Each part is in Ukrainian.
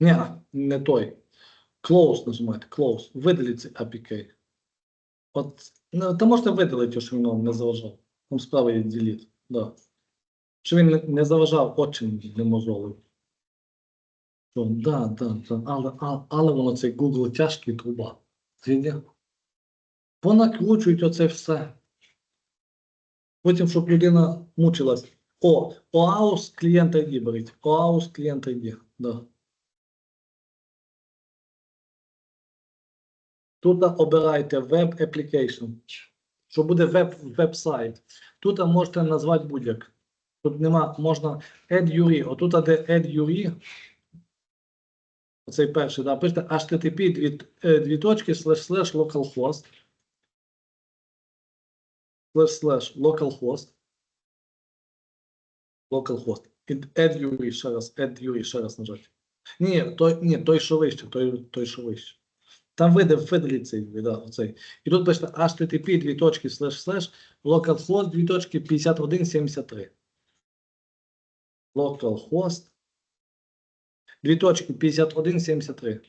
Ні, не той. Close нажимаєте, close. Видаліть цей APK. От, ну, та можете видалити, що він вам не заважав. Там справа є delete. Да. Що він не, заважав очі не мозолив. Що, да, да, да. Але, а, але воно цей Google тяжкий труба. Понакручують оце все. Потім, щоб людина мучилась. О, OAuth клієнт ID беріть. OAuth клієнт ID. Да. Тут обирайте Web Application. Що буде веб, веб-сайт. Тут можете назвати будь-як. Тут нема, можна Add URI. Отут, де Add URI, оцей перший, да, пишете http дві, е, дві точки slash slash localhost slash slash localhost localhost add URI ще раз, add URI ще раз нажати. Ні, той, ні, той, що вище, той, той, що вище. Там види, видаліть цей, оцей. І тут пишете http дві точки slash slash localhost дві точки 5173. Localhost дві точки 5173.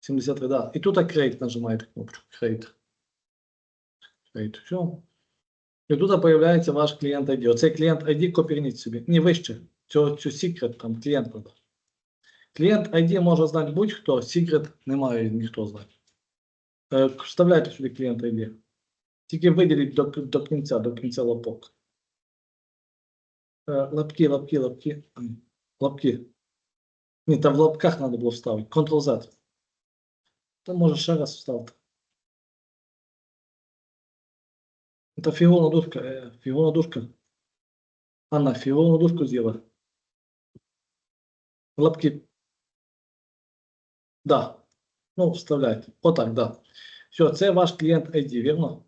73, да. І тут create нажимаєте кнопочку create. Create, все. І тут появляється ваш клієнт ID. Оцей клієнт ID копірніть собі. Ні, вище. Цього, цю секрет там клієнт продав. Клієнт ID може знати будь-хто, секрет не має ніхто знати. Е, Вставляйте сюди клієнт ID. Тільки виділіть до, до кінця, до кінця лапок. Е, Лапки, лапки, лапки. М, Лапки. Ні, там в лапках треба було вставити. Ctrl-Z. Та може ще раз вставити. Це фігурна дужка, е, фігурна дужка. Анна, фігурну дужку з'їла. Лапки. Да. Ну, вставляйте. Отак, да. Все, це ваш клієнт ID, вірно?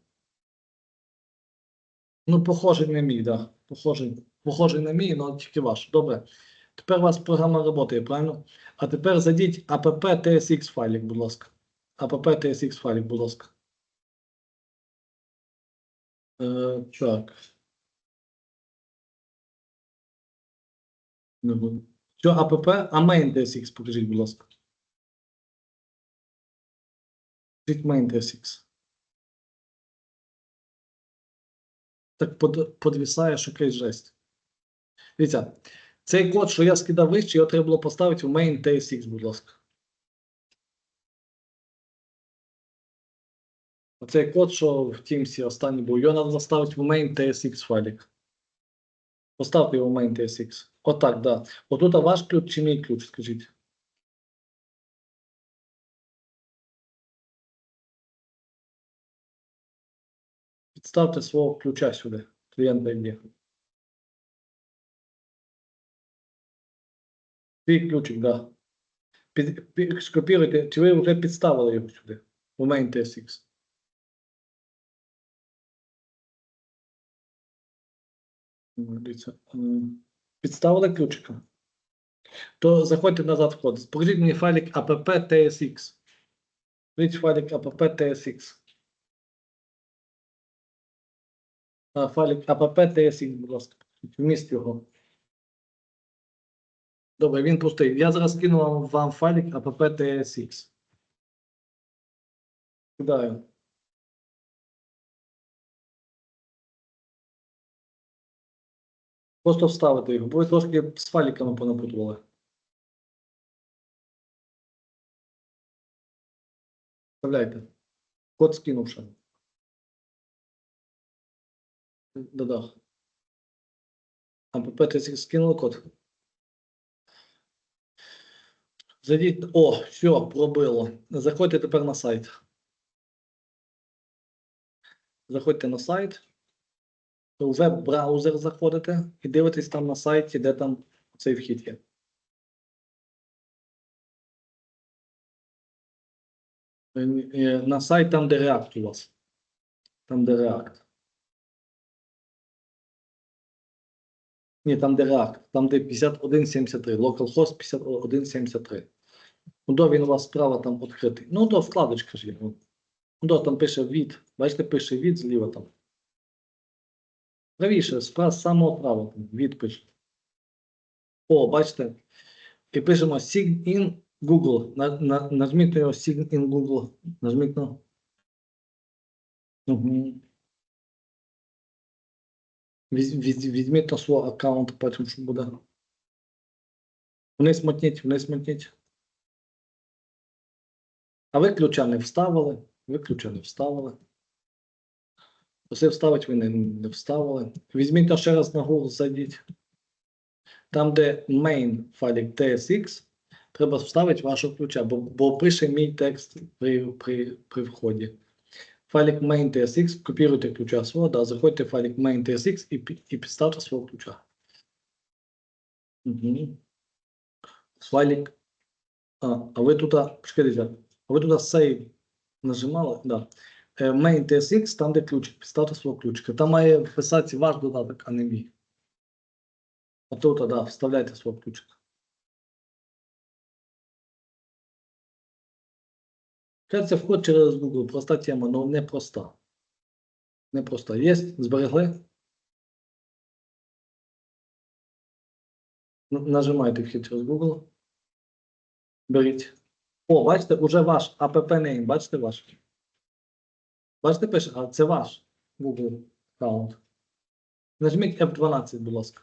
Ну, похожий на мій, да. Похожий, похожий на мій, але тільки ваш. Добре. Тепер у вас програма працює, правильно? А тепер зайдіть app tsx файлик, будь ласка. app tsx файлик, будь ласка. Е, так. Що app, а main tsx покажіть, будь ласка. Main tsx. Так под, подвісає, що якась жесть. Дивіться, цей код, що я скидав вище, його треба було поставити в main tsx, будь ласка. Оцей код, що в Teams останній був, його треба заставити в main tsx файлик. Поставте його в main tsx. Отак, так. да. Отут ваш ключ чи мій ключ, скажіть. Підставте свого ключа сюди, клієнта ID. Твій ключик, да. Під, під, скопіруйте, чи ви вже підставили його сюди, в main tsx. Підставили ключика. То заходьте назад в код. Покажіть мені файлик app tsx. Файлик app Файлик app tsx, будь ласка. Вміст його. Добре, він пустий. Я зараз кину вам, файлик app tsx. Кидаю. Просто вставити його, ви трошки з файликами понапутували. Вставляйте. Код скинувши. Да-да. А ПП скинули код. Зайдіть. О, все, пробило. Заходьте тепер на сайт. Заходьте на сайт. У веб-браузер заходите і дивитесь там на сайті, де там цей вхід є. Е, На сайт там, де React у вас. Там, де React. Ні, там, де React. Там, де 5173. Localhost 5173. Ну, до він у вас справа там відкритий. Ну, то вкладочка ж є. Ну, до там пише від. Бачите, пише від зліва там. Правіше, з самого права там, від пише. О, бачите, І пишемо sign in Google. На, на, нажміть на його sign in Google. Нажміть на. Угу. Візь, візь, візьміть на свій аккаунт, потім що буде. Вниз мотніть, вниз мотніть. А ви ключа не вставили, ви ключа не вставили. Усе вставити ви не, не вставили. Візьміть та ще раз на Google зайдіть. Там, де main файлик TSX, треба вставити вашого ключа, бо, бо пише мій текст при, при, при вході. Файлик main TSX, копіруйте ключа свого, да, заходьте в файлик main TSX і, і підставте свого ключа. Угу. Файлик. А, а ви тут, почекайте, а ви тут save нажимали? Да. Е, Main TSX, там де ключик, підставте свого ключика. Там має вписатися ваш додаток, а не мій. А тут, да, вставляйте свого ключика. Це вход через Google, проста тема, але не проста. Не проста. Є, зберегли? Нажимайте вхід через Google. Беріть. О, бачите, уже ваш app name, бачите ваш? Бачите, пише, а це ваш Google аккаунт. Нажміть F12, будь ласка.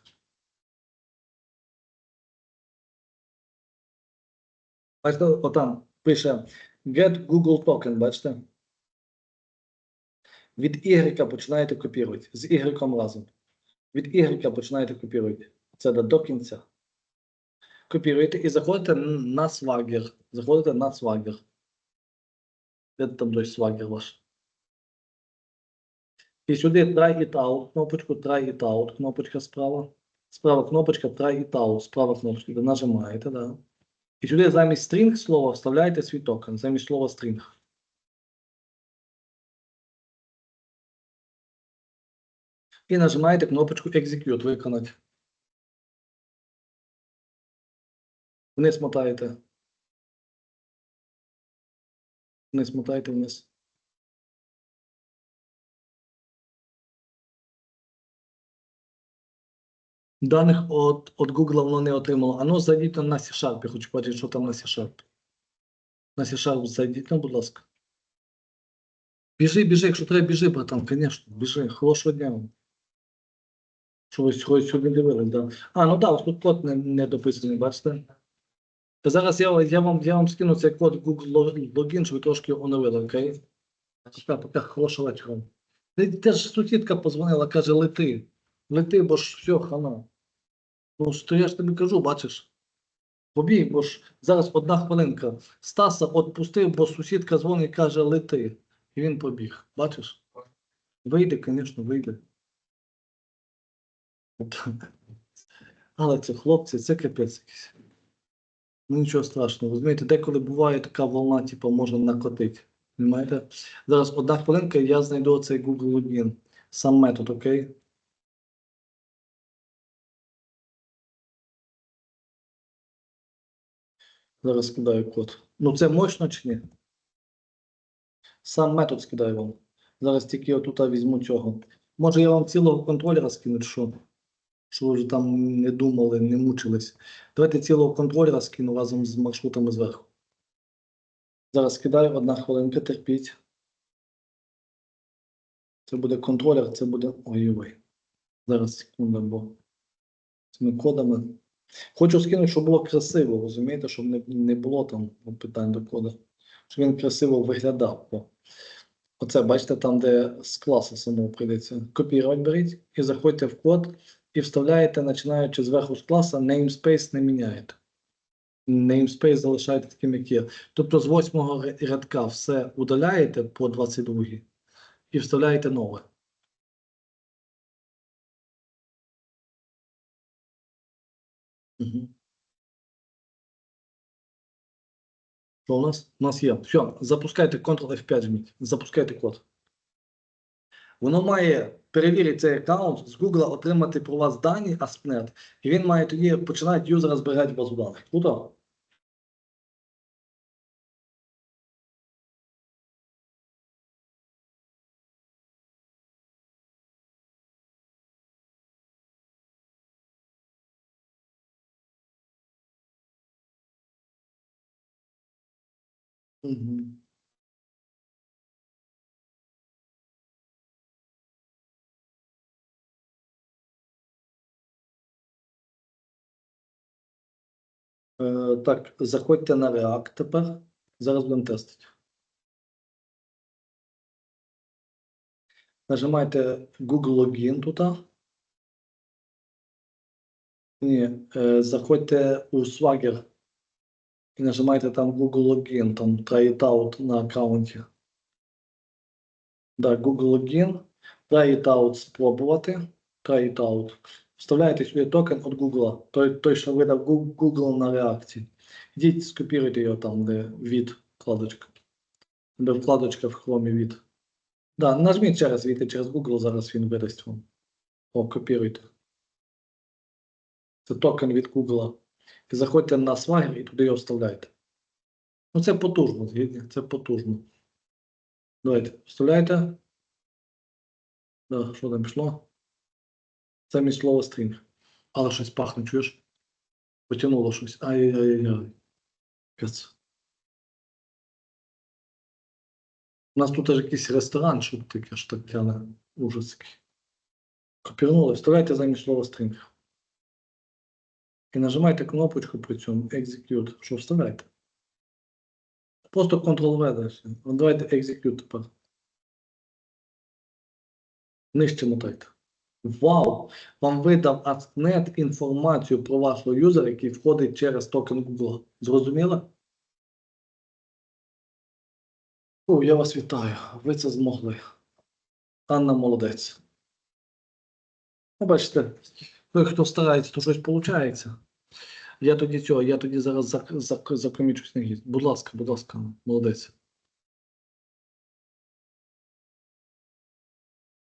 Бачите, отам пише Get Google Token, бачите? Від Y починаєте копірувати. З Y разом. Від Y починаєте копірувати. Це до, кінця. Копіруєте і заходите на Swagger. Заходите на Swagger. Де там той Swagger ваш? І сюди Try it out, кнопочку Try it out, кнопочка справа. Справа кнопочка Try it out, справа кнопочка, де нажимаєте, да. І сюди замість string слова вставляєте свій токен, замість слова string. І нажимаєте кнопочку Execute, виконати. Вниз мотаєте. Вниз мотаєте вниз. Даних от, от Google воно не отримало. А ну зайдіть на C-Sharp, я хочу бачити, що там на C-Sharp. На C-Sharp зайдіть, ну, будь ласка. Біжи, біжи, якщо треба, біжи, братан, звісно, біжи. Хорошого дня. Що ви сьогодні дивились, да. А, ну так, ось тут код не, не дописаний, бачите? Та зараз я, я, вам, я вам скину цей код Google логін, щоб ви трошки оновили, окей? Пока, пока, хорошого вечора. Теж сусідка позвонила, каже, лети. Лети, бо ж все, хана. Ну, що я ж тобі кажу, бачиш. Побій, бо ж зараз одна хвилинка. Стаса відпустив, бо сусідка дзвонить каже, лети. І він побіг. Бачиш? Вийде, звісно, вийде. Але це хлопці, це капець якийсь. Ну нічого страшного. Розумієте, деколи буває така волна, типу, може накотити. Зараз одна хвилинка, я знайду цей Google логін. Сам метод, окей? Зараз скидаю код. Ну це мощно чи ні? Сам метод скидаю вам. Зараз тільки отут візьму цього. Може я вам цілого контролера скину, що? Що ви вже там не думали, не мучились. Давайте цілого контролера скину разом з маршрутами зверху. Зараз скидаю, одна хвилинка, терпіть. Це буде контролер, це буде. Ой-ой. Зараз секунду, бо цими кодами. Хочу скинути, щоб було красиво, розумієте, щоб не, не було там питань до кода. Щоб він красиво виглядав. Бо оце, бачите, там, де з класу самого прийдеться. Копірувати беріть і заходьте в код і вставляєте, починаючи зверху з класу, namespace не міняєте. Namespace залишаєте таким, як є. Тобто з восьмого рядка все удаляєте по 22 і вставляєте нове. Угу. Що у нас? У нас є. Все, запускайте Ctrl F5 жміть. Запускайте код. Воно має перевірити цей аккаунт з Google, отримати про вас дані ASP.NET, і він має тоді починати юзера збирати базу даних. Круто? Е, Так, заходьте на React тепер. Зараз будемо тестити. Нажимайте Google Login тут. Ні, е, заходьте у Swagger і нажимайте там Google Login, там try it out на аккаунті. Да, Google Login, try it out спробувати, try it out. Вставляєте сюди токен від Google, той, той що видав Google на реакції. Йдіть, скопіруйте його там, де від вкладочка. Де вкладочка в хромі від. Да, нажміть через від через Google, зараз він видасть вам. О, копіруйте. Це токен від Google. І заходьте на Swagger і туди його вставляйте. Ну, це потужно, згідні, це потужно. Давайте, вставляйте. Да, що там пішло? Це мій слово стрінг. Але щось пахне, чуєш? Потягнуло щось. Ай-яй-яй. Капець. У нас тут аж якийсь ресторан, що таке ж так тяне ужас. Копірнули, вставляйте замість слова стрінг. І нажимайте кнопочку при цьому Execute. Що вставляйте? Просто Ctrl-V далі. Давайте Execute тепер. Нижче мотайте. Вау! Вам видав AskNet інформацію про вашого юзера, який входить через токен Google. Зрозуміло? О, я вас вітаю. Ви це змогли. Анна молодець. Ну, бачите, той, хто старається, то щось виходить. Я тоді цього, я тоді зараз зак, зак, закомічусь на. Будь ласка, будь ласка, молодець.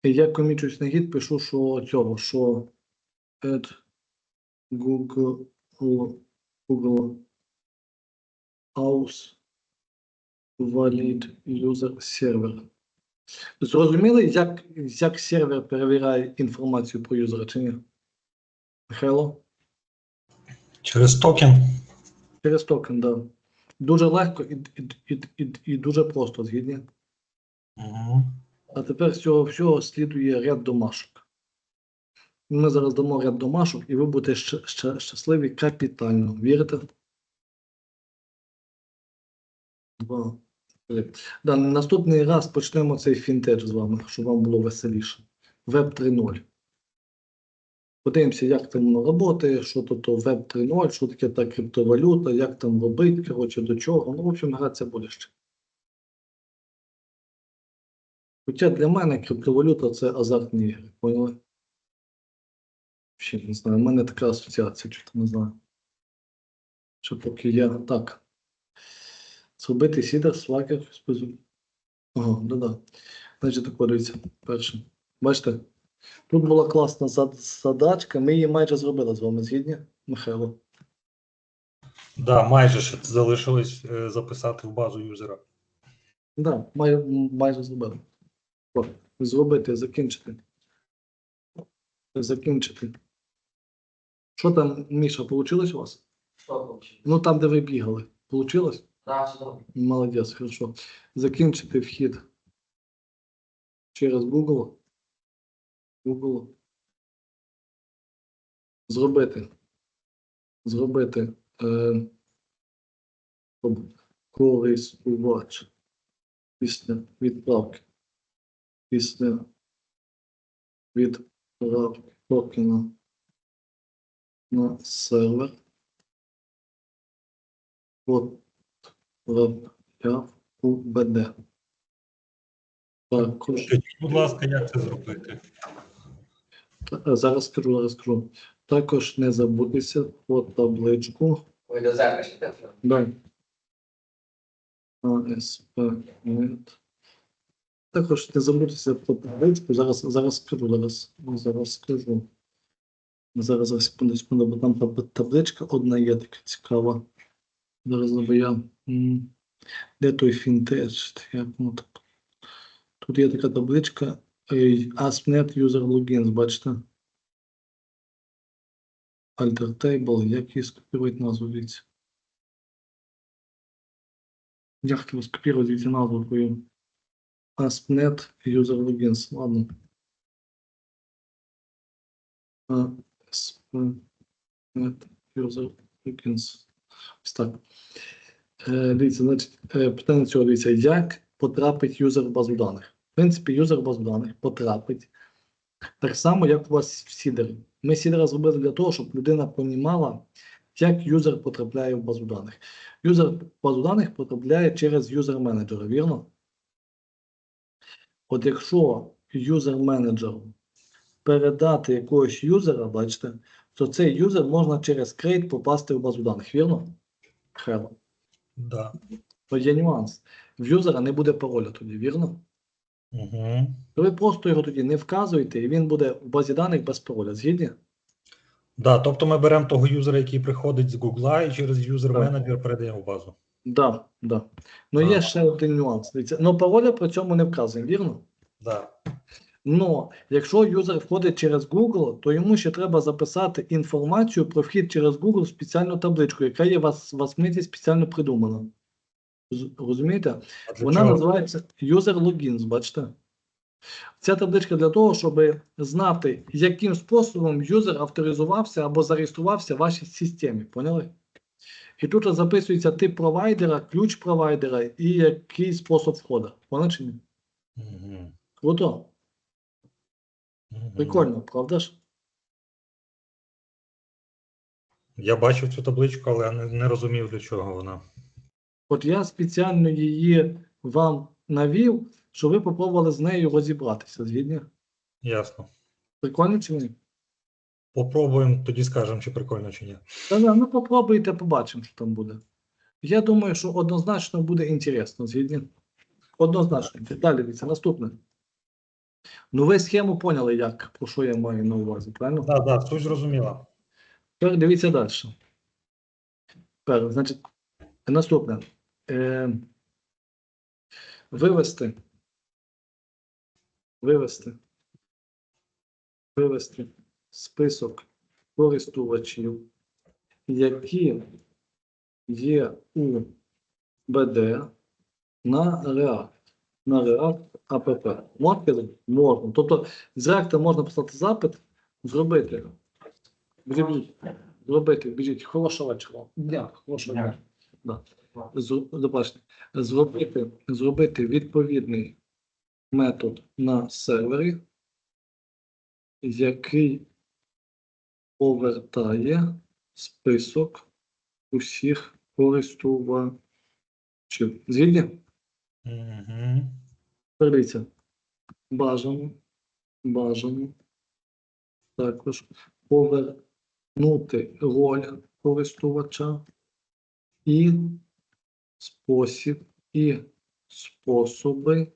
Я комічусь на гід, пишу, що цього, що add Google, Google House Valid User Server. Зрозуміли, як, як сервер перевіряє інформацію про юзера чи ні? Михайло? Через токен. Через токен, так. Да. Дуже легко і, і, і, і, і дуже просто, згідні. Угу. А тепер з цього всього слідує ряд домашок. Ми зараз дамо ряд домашок, і ви будете щ- щ- щасливі капітально. Вірите? Два. три. Да, наступний раз почнемо цей фінтеч з вами, щоб вам було веселіше. Веб 3.0. Подивимося, як там воно працює, що то, то Web 3.0, що таке та криптовалюта, як там робити, коротше, до чого. Ну, в общем, гратися буде ще. Хоча для мене криптовалюта це азартні ігри, поняли? Ще не знаю, у мене така асоціація, чи то не знаю. Що поки я так. Зробити сідер, свакер, спозу. Ага, да-да. Значить, так дивіться, перше. Бачите? Тут була класна задачка, ми її майже зробили з вами, згідні, Михайло? Да, майже ще залишилось е, записати в базу юзера. Так, да, май, майже зробили. О, Зробити, закінчити. Закінчити. Що там, Міша, вийшло у вас? Получилось? Ну там, де ви бігали. Получилось? Да, все добре. Молодець, хорошо. Закінчити вхід через Google. Google. Зробити. Зробити е, користувач після відправки. Після відправки токена на сервер. От Потрапляв у БД. Також будь ласка, як це зробити? Зараз скажу, зараз скажу. Також не забудьтеся про табличку. Ви до запишете? Дай. АСП. Також не забудьтеся про табличку. Зараз, зараз скажу, зараз, зараз скажу. Зараз, зараз, секунду, секунду, бо там табличка одна є така цікава. Зараз бо я. Де той так? Тут є така табличка ASP.NET User Logins, бачите? Alter Table, як її скопірують назву дивіться. Я хотів скопірувати цю назву твою. ASP.NET User Logins. Ладно. ASP.NET User Logins. Ось так. Е, дивіться, значить, е, питання цього дивіться, як потрапить юзер в базу даних? В принципі, юзер в базу даних потрапить так само, як у вас в сідері. Ми сідера зробили для того, щоб людина понімала, як юзер потрапляє в базу даних. Юзер в базу даних потрапляє через юзер-менеджера, вірно? От якщо юзер-менеджеру передати якогось юзера, бачите, то цей юзер можна через крейт попасти в базу даних, вірно? Хело. Да. То є нюанс. В юзера не буде пароля тоді, вірно? Угу. То ви просто його тоді не вказуєте, і він буде в базі даних без пароля. Згідні? Да, тобто ми беремо того юзера, який приходить з Гугла, і через юзер-менеджер передаємо в базу. Да, да. Ну є ще один нюанс. Ну пароля при цьому не вказуємо, вірно? Да. Но якщо юзер входить через Google, то йому ще треба записати інформацію про вхід через Google в спеціальну табличку, яка є у вас в Асмиті спеціально придумана. Розумієте? Вона чого? називається User Logins, бачите? Ця табличка для того, щоб знати, яким способом юзер авторизувався або зареєструвався в вашій системі. Поняли? І тут записується тип провайдера, ключ провайдера і який спосіб входу. Поняли чи ні? Угу. Круто. Угу. Прикольно, правда ж? Я бачив цю табличку, але не, не розумів, для чого вона. От я спеціально її вам навів, щоб ви попробували з нею розібратися. Згідні? Ясно. Прикольно чи ні? Попробуємо, тоді скажемо, чи прикольно, чи ні. Та да, ну попробуйте, побачимо, що там буде. Я думаю, що однозначно буде інтересно, згідні? Однозначно. Далі дивіться, наступне. Ну, ви схему поняли, як, про що я маю на увазі, правильно? Так, да, да, суть зрозуміла. Тепер дивіться далі. Тепер, значить, наступне. Е, вивести. Вивести. Вивести список користувачів, які є у БД на React. На React APP. Можна? Можна. Тобто з React можна писати запит, зробити. Зробити, біжіть, хорошого вечора. Дня, хорошого дня. Зробити, зробити відповідний метод на сервері, який повертає список усіх користувачів. Згідні? Угу. Дивіться. Бажано, бажано також повернути роль користувача і спосіб і способи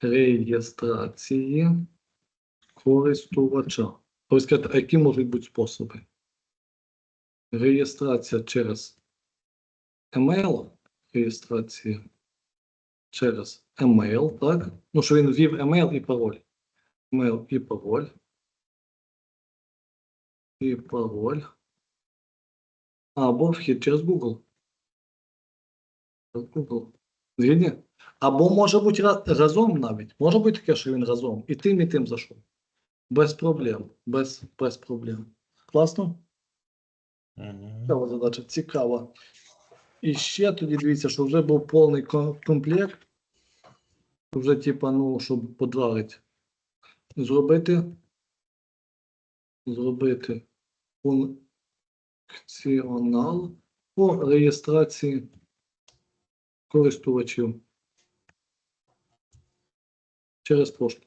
реєстрації користувача. Тобто, сказати, а які можуть бути способи? Реєстрація через email, реєстрація через email, так? Ну, що він ввів email і пароль. Email і пароль. І пароль. Або вхід через Google. Google. Згідні? Або може бути разом навіть. Може бути таке, що він разом. І тим, і тим зайшов. Без проблем. Без, без проблем. Класно? Цікава задача, цікава. І ще тоді дивіться, що вже був повний ком- комплект. Вже, типа, ну, щоб подрарити. Зробити. Зробити функціонал по реєстрації користувачів через пошту.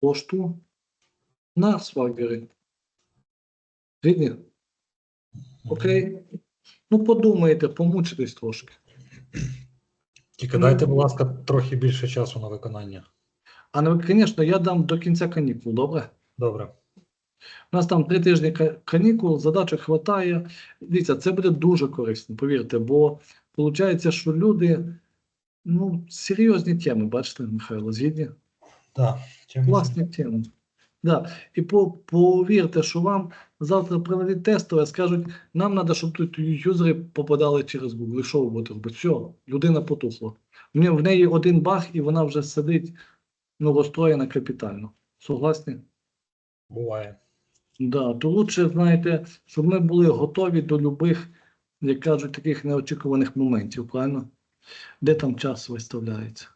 Пошту на свагері. Рідні? Окей. Ну, подумайте, помучитесь трошки. Тільки дайте, будь ласка, трохи більше часу на виконання. А ну, звісно, я дам до кінця канікул, добре? Добре. У нас там три тижні канікул, задачок хватає. Дивіться, це буде дуже корисно, повірте, бо виходить, що люди, ну, серйозні теми, бачите, Михайло, згідні? Так. Класні теми. Да. І по, повірте, що вам завтра проведуть тестове, скажуть, нам треба, щоб тут юзери попадали через Google. І що ви будете робити? Все, людина потухла. В неї, в неї один баг, і вона вже сидить ну, розстроєна капітально. Согласні? Буває. Да, то лучше, знаєте, щоб ми були готові до любих, як кажуть, таких неочікуваних моментів, правильно? Де там час виставляється?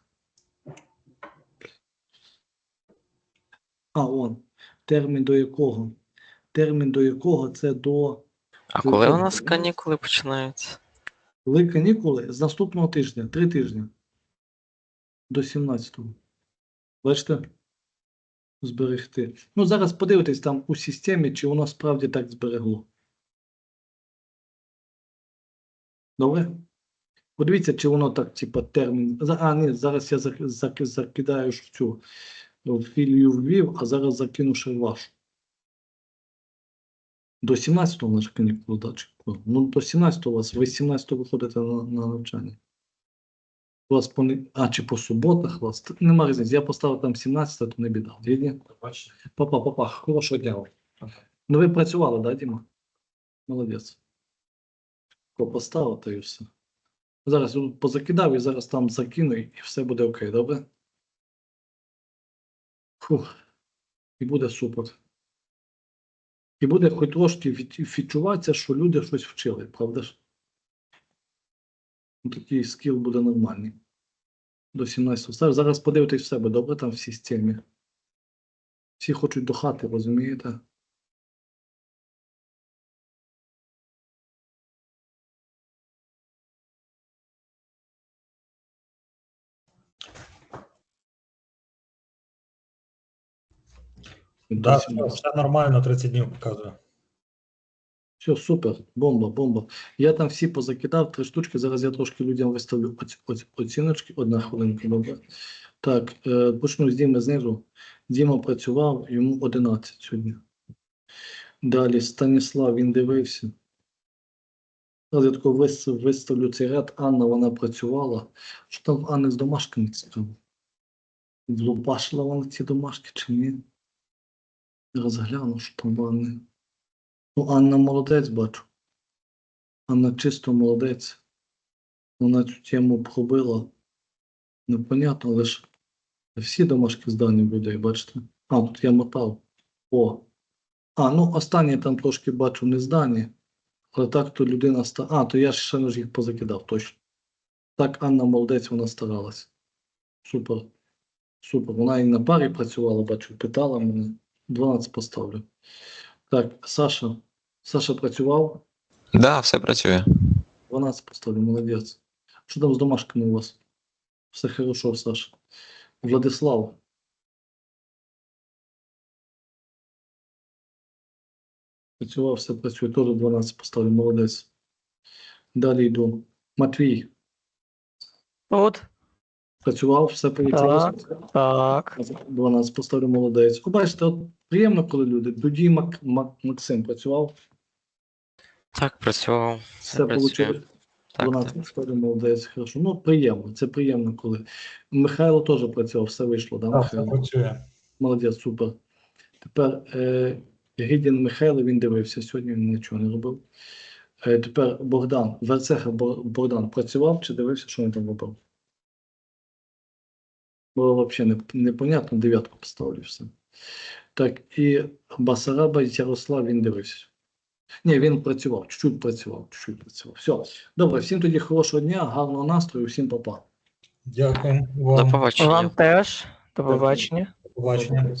А, он. Термін до якого? Термін до якого це до А коли у нас канікули починаються? коли канікули з наступного тижня, три тижні. До 17-го. Бачите? Зберегти. Ну, зараз подивитесь там у системі, чи воно справді так зберегло. Добре? Подивіться, чи воно так, типа, термін. А, ні, зараз я зак- зак- закидаю в цю в філію ввів, а зараз закину вашу. До 17-го наш канікул дачі. Ну, до 17-го у вас, ви з 17-го виходите на, на навчання. Вас пони... А, чи по суботах вас? Нема різниці. Я поставив там 17, то не біда. Папа, папа, хорошого дня. вам. Ну ви працювали, да, Діма? Молодець. Поставив, то і все. Зараз позакидав і зараз там закину, і все буде окей, добре? Фух. І буде супер. І буде хоч трошки відчуватися, що люди щось вчили, правда ж? Ну, Такий скіл буде нормальний. До 17 Зараз- подивитесь в себе, добре там в системі. Всі хочуть до хати, розумієте? Да, все, все нормально, 30 днів показує. Все, супер, бомба, бомба. Я там всі позакидав, три штучки. Зараз я трошки людям виставлю оці, оці, оціночки. Одна хвилинка, добре. Так, е, почну з Діми знизу. Діма працював, йому 11 сьогодні. Далі Станіслав, він дивився. Зараз я тако виставлю цей ряд. Анна, вона працювала. Що там в Анни з домашками цікаво? Влупашила вона ці домашки чи ні? Зараз гляну, що там в Анни. Ну, Анна молодець, бачу. Анна чисто молодець. Вона цю тему пробила. Непонятно, але ж всі домашки здані людей, бачите? А, тут я мотав. О. А, ну останні там трошки бачу не здані. Але так то людина ста. А, то я ще ж їх позакидав, точно. Так, Анна молодець, вона старалась. Супер. Супер. Вона і на парі працювала, бачу, питала мене. 12 поставлю. Так, Саша. Саша працював. Да, все працює. 12 поставлю, молодець. Що там з домашками у вас? Все хорошо, Саша. Владислав. Працював, все працює. Теж 12 поставлю, молодець. Далі йду. Матвій. От, Працював, все полетіло. так. 12 поставлю, молодець. Бачите, от приємно, коли люди. Дуді Мак, Мак, Максим працював. Так, працював. Все вийшло. Так, 12 так. поставлю, молодець. Хорошо. Ну, приємно, це приємно, коли. Михайло теж працював, все вийшло, да, все Михайло? працює. Молодець, супер. Тепер е, Гідін Михайло, він дивився сьогодні, він нічого не робив. Е, тепер Богдан, Верцеха Богдан працював чи дивився, що він там робив? Було взагалі не, непонятно, дев'ятку поставлю все. Так, і Басараба Ярослав, він дивився. Ні, він працював, чуть-чуть працював, чуть-чуть працював. Все. Добре, всім тоді хорошого дня, гарного настрою, всім папа. Дякую вам. До вам. побачення. Вам теж. До побачення. До побачення.